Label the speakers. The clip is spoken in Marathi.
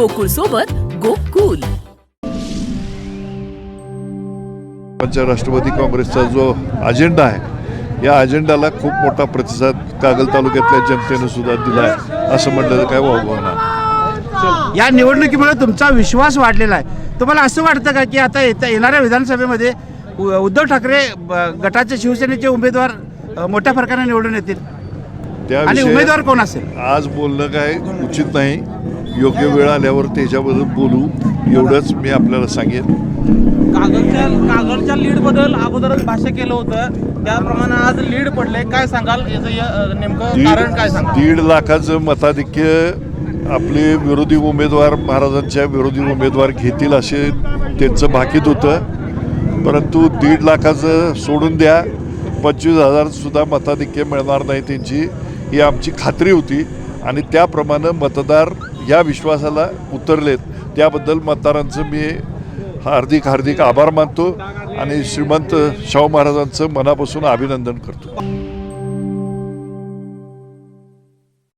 Speaker 1: गोकुळ सोबत गोकुल.
Speaker 2: आमच्या राष्ट्रवादी काँग्रेसचा जो अजेंडा आहे या अजेंडाला खूप मोठा प्रतिसाद कागल तालुक्यातल्या जनतेनं सुद्धा दिला आहे. असं म्हटलं तर काय नाही
Speaker 3: या निवडणुकीमुळे तुमचा विश्वास वाढलेला आहे. तुम्हाला असं वाटतं का की आता येत्या येणाऱ्या विधानसभेमध्ये उ- उद्धव ठाकरे गटाचे शिवसेनेचे उमेदवार मोठ्या फरकाने निवडून येतील?
Speaker 2: त्या
Speaker 3: आणि उमेदवार कोण असेल?
Speaker 2: आज बोलणं काय उचित नाही. योग्य वेळ आल्यावर त्याच्याबद्दल बोलू. एवढंच मी आपल्याला सांगेन.
Speaker 4: कागलच्या कागलच्या लीडबद्दल अगोदरच भाष्य केलं होतं. त्याप्रमाणे आज लीड पडले. काय सांगाल? याचं नेमकं कारण काय
Speaker 2: दीड
Speaker 4: सांगाल?
Speaker 2: दीड लाखाचं मताधिक्य आपले विरोधी उमेदवार महाराजांच्या विरोधी उमेदवार घेतील असे त्यांचं भाकीत होतं. परंतु दीड लाखाचं सोडून द्या. पंचवीस हजार सुद्धा मताधिक्य मिळणार नाही त्यांची. ही आमची खात्री होती. आणि त्याप्रमाणे मतदार या विश्वासाला उतरलेत. त्याबद्दल मतदारांचं मी हार्दिक हार्दिक आभार मानतो आणि श्रीमंत शाहू महाराजांचं मनापासून अभिनंदन करतो.